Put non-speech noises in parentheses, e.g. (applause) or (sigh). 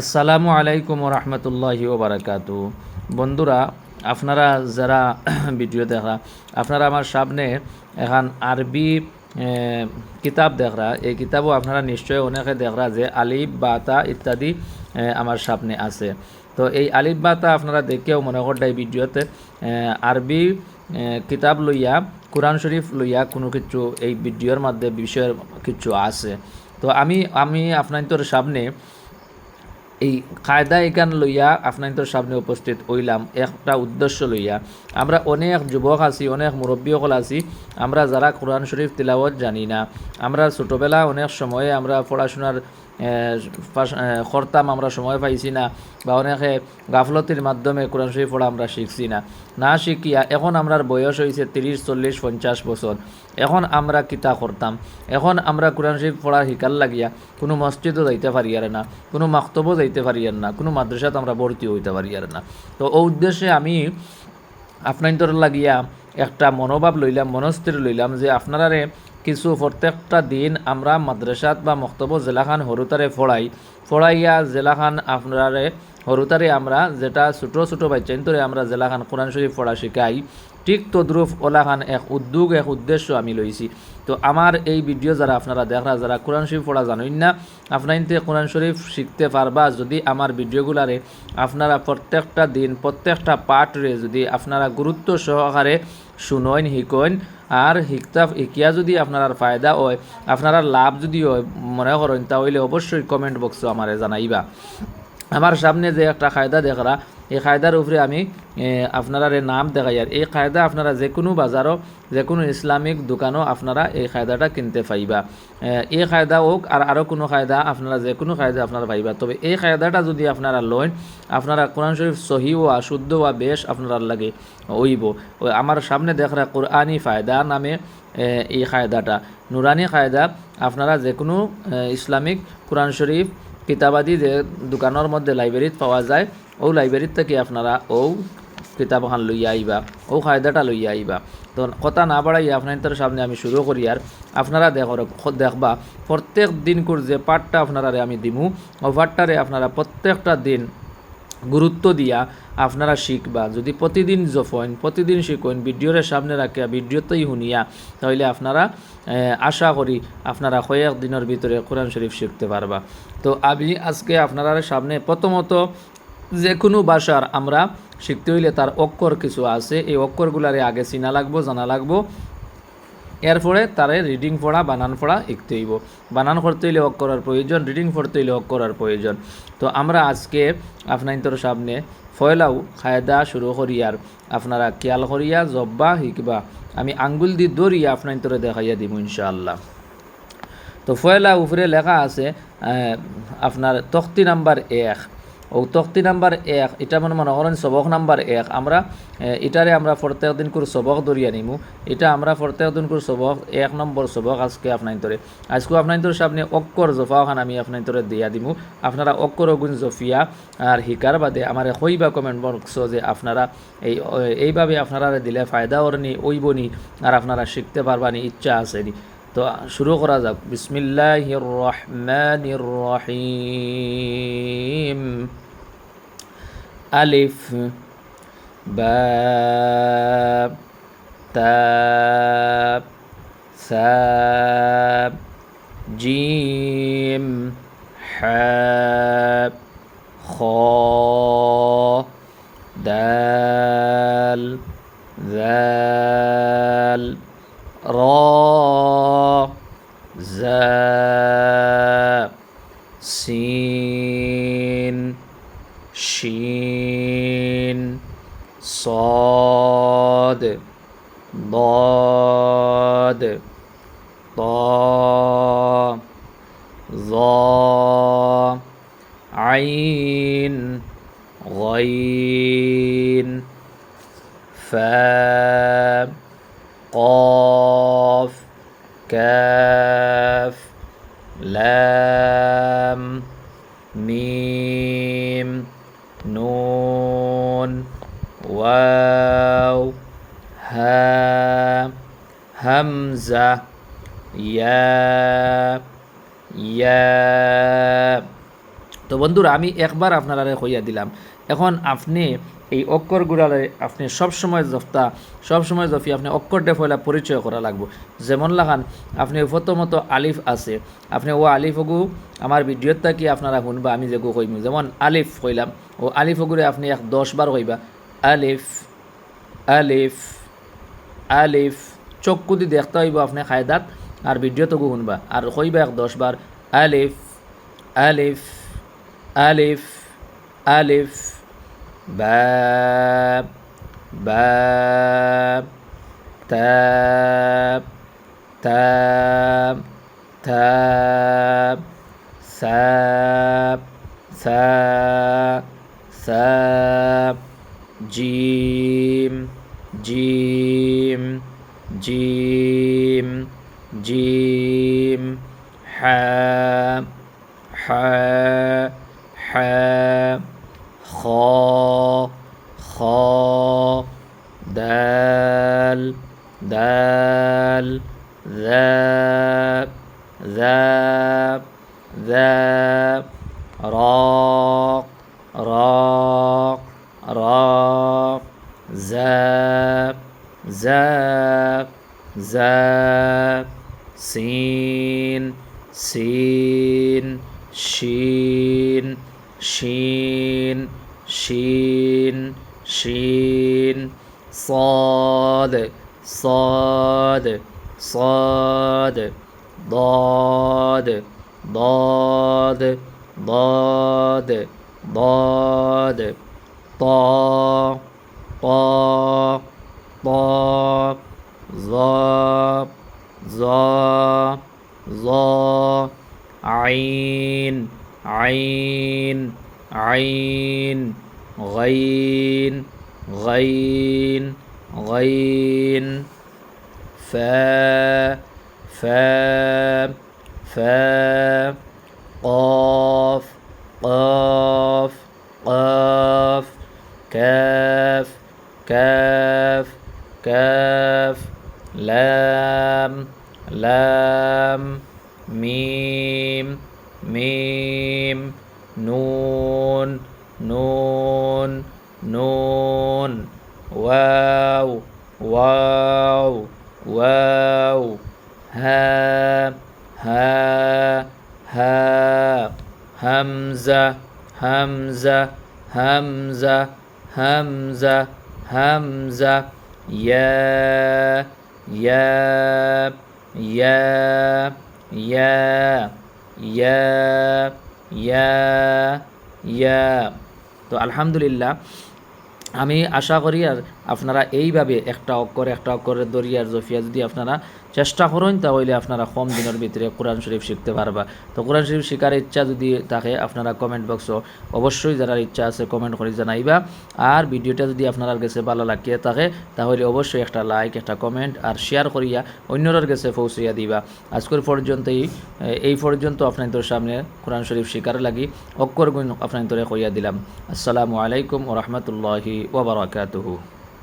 আসসালামু আলাইকুম রহমতুল্লাহি ওবরাকাতু বন্ধুরা, আপনারা যারা (clears throat) ভিডিও দেখা আপনারা আমার সামনে এখন আরবি কিতাব দেখরা। এই কিতাবও আপনারা নিশ্চয় অনেকে দেখরা যে আলিফ বাতা ইত্যাদি আমার সামনে আছে। তো এই আলিফ বাতা আপনারা দেখেও মনে করতে এই ভিডিওতে আরবি কিতাব লইয়া, কোরআন শরীফ লইয়া কোনো কিছু এই ভিডিওর মধ্যে বিষয়ের কিছু আছে। তো আমি আমি আপনার সামনে এই কায়দা এখান লইয়া আপনাদের সামনে উপস্থিত হইলাম। একটা উদ্দেশ্য লইয়া। আমরা অনেক যুবক আছি, অনেক মুরব্বীসকল আছি। আমরা যারা কোরআন শরীফ তিলাওয়াত জানি না। আমরা ছোটোবেলা অনেক সময়ে আমরা পড়াশোনার করতাম আমরা সময় পাইছি না, বা অনেকে গাফলতির মাধ্যমে কোরআন শরীফ পড়া আমরা শিখছি না। না শিখিয়া এখন আমরার বয়স হয়েছে তিরিশ চল্লিশ, পঞ্চাশ বছর এখন আমরা কিতা করতাম এখন আমরা কোরআন শরীফ পড়া শিকার লাগিয়া কোনো মসজিদও যাইতে পারি আর না, কোনো মাক্তবও যাইতে পারি আর না, কোনো মাদ্রাসাত আমরা ভর্তি হইতে পারি আর না। তো ও উদ্দেশ্যে আমি আপনাদের লাগিয়া একটা মনোভাব লইলাম মনস্থির লইলাম যে আপনারারে কিছু প্রত্যেকটা দিন আমরা মাদ্রাসাত বা মক্তব জেলাখান হরুতারে ফড়াই ফড়াইয়া জেলাখান আপনারে হরুতারে আমরা যেটা ছোটো ছোটো বাচ্চান্তরে আমরা জেলাখান কোরআন শরীফ পড়া শিখাই ঠিক তদ্রুপ ওলাখান এক উদ্যোগ, এক উদ্দেশ্য আমি লইছি তো আমার এই ভিডিও যারা আপনারা দেখরা যারা কোরআন শরীফ পড়া জানেন না আপনাইতে কোরআন শরীফ শিখতে পারবা যদি আমার ভিডিওগুলারে আপনারা প্রত্যেকটা দিন, প্রত্যেকটা পাঠরে যদি আপনারা গুরুত্ব সহকারে শুনইন শিকন আর শিকতা শিকিয়া যদি আপনার ফায়দা হয় আপনারা লাভ যদি হয়, মনে করেন তাহলে অবশ্যই কমেন্ট বক্সে আমারে জানাইবা। আমার সামনে যে একটা কায়দা দেখরা, এই কায়দার উপরে আমি আপনারা নাম দেখাই আর। এই কায়দা আপনারা যে কোনো বাজারও, যে কোনো ইসলামিক দোকানও আপনারা এই কায়দাটা কিনতে পাইবা। এই কায়দা হোক আর আরও কোনো কায়দা আপনারা যে কোনো কায়দা আপনারা পাইবা। তবে এই কায়দাটা যদি আপনারা লন আপনারা কোরআন শরীফ সহি ও শুদ্ধ ও বেশ আপনারা লাগে ওইব ওই আমার সামনে দেখরা কোরআনি ফায়দা নামে এই কায়দাটা নুরানি কায়দা আপনারা যে কোনো ইসলামিক কোরআন শরীফ কিতাবাদি যে দোকানের মধ্যে লাইব্রেরিত পাওয়া যায়। ও লাইব্রেরিত থেকে আপনারা ও কিতাবখান লইয়া আইবা ও কায়দাটা লইয়া আইবা তো কথা না বাড়াইয়া আপনার সামনে আমি শুরু করি আর আপনারা দেখর দেখবা। প্রত্যেক দিন করে যে পাঠটা আপনারা আমি দিমু ও পাঠটারে আপনারা প্রত্যেকটা দিন গুরুত্ব দিয়া আপনারা শিখবা। যদি প্রতিদিন জফেন প্রতিদিন শিখেন ভিডিওর সামনে রাখিয়া, ভিডিওতেই শুনিয়া, তাহলে আপনারা আশা করি আপনারা কয়েক দিনের ভিতরে কোরআন শরীফ শিখতে পারবা। তো আমি আজকে আপনারা সামনে প্রথমত যে কোনো ভাষার আমরা শিখতে হইলে তার অক্ষর কিছু আছে। এই অক্ষরগুলারে আগে চিনা লাগবো, জানা লাগবো। এরপরে তারে রিডিং পড়া, বানান পড়া শিখতে হইব। বানান করতে হইলে অক করার প্রয়োজন রিডিং পড়তে হইলে অক করার প্রয়োজন। তো আমরা আজকে আপনার সামনে ফয়লাও খায়দা শুরু করিয়ার আপনারা খেয়াল করিয়া, জব্বা শিখবা আমি আঙ্গুল দি দৌড়িয়া আপনার দেখাইয়া দিব ইনশাআল্লাহ। তো ফয়লা উপরে লেখা আছে আপনার তক্তি নাম্বার এক। তক্তি নাম্বার এক, এটা মনে মনে করেন সবক নাম্বার এক। আমরা এটারে আমরা প্রত্যেক দিন করে সবক দরিয়া নিমু। এটা আমরা প্রত্যেক দিন করে সবক, এক নম্বর সবক আজকে আপনার তোরে আজকে আপনার তোর সামনে অক্ষর জফাখান আমি আপনার তোরে দিয়া দিমু। আপনারা অক্ষর অগুণ জফিয়া আর হিকার বাদে আমার হইবা কমেন্ট বক্স যে আপনারা এই এইভাবে আপনারা দিলে ফায়দা ওরনি ওইবনি আর আপনারা শিখতে পারবানি, ইচ্ছা আছে নি। তো শুরু করা যাক। বিসমিল্লাহির রহমানির রহিম। আলিফ বা তা সা জিম হা খ شين صاد ضاد طا ظا عين غين فا واو ها همزة يا يا তো বন্ধুরা আমি একবার আপনারা কইয়া দিলাম এখন আপনি এই অক্ষর গুড়ালে আপনি সবসময় জফতা সবসময় জফি আপনি অক্ষরটা ফয়লা পরিচয় করা লাগবো যেমন লাগান আপনি প্রথমত আলিফ আছে আপনি ও আলিফ ওগু আমার ভিডিওত থাকি আপনারা শুনবা আমি যেগু কইমু যেমন আলিফ কইলাম ও আলিফ ওগুরে আপনি এক দশ বার কইবা আলিফ আলিফ আলিফ চক্কু দি দেখতে হইব আপনি খায়দাত, আর ভিডিও তো শুনবা। আর হইবা এক দশ বার আলিফ আলিফ আলিফ আলিফ বা বা তা তা তা সা সা সা জি جيم جيم جيم حاء حاء حاء خا خا دال دال ذاب ذاب ذاب زاب سين سين شين شين شين شين صاد صاد صاد ضاد ضاد ضاد ضاد طا طا طا ظا ظا ظا عين عين عين غين غين غين. فا فا فا قاف قاف قاف. كاف كاف كاف. লাম লাম, মিম মিম, নুন নুন নুন, ওয়াও ওয়াও ওয়াও, হা হা হা, হামজা হামজা হামজা হামজা হামজা, ইয়া يا يا يا يا يا يا তো আলহামদুলিল্লাহ আমি আশা করি আর আপনারা এইভাবে একটা অক্ষর, একটা অক্ষরের দরিয়ার জফিয়া যদি আপনারা চেষ্টা করেন, তাহলে আপনারা কম দিনের ভিতরে কোরআন শরীফ শিখতে পারবা। তো কোরআন শরীফ শিকার ইচ্ছা যদি থাকে, আপনারা কমেন্ট বক্সও অবশ্যই যারা ইচ্ছা আছে কমেন্ট করে জানাইবা। আর ভিডিওটা যদি আপনার কাছে ভালো লাগিয়ে থাকে, তাহলে অবশ্যই একটা লাইক একটা কমেন্ট আর শেয়ার করিয়া অন্যরার কাছে পৌঁছাইয়া দিবা। আজকের পর্যন্তই এই পর্যন্ত আপনাদের সামনে কোরআন শরীফ শিকার লাগি অক্ষর গুণ আপনাদের কইয়া দিলাম। আসসালামু আলাইকুম ও রহমতুল্লাহি ওবরাকাতুহু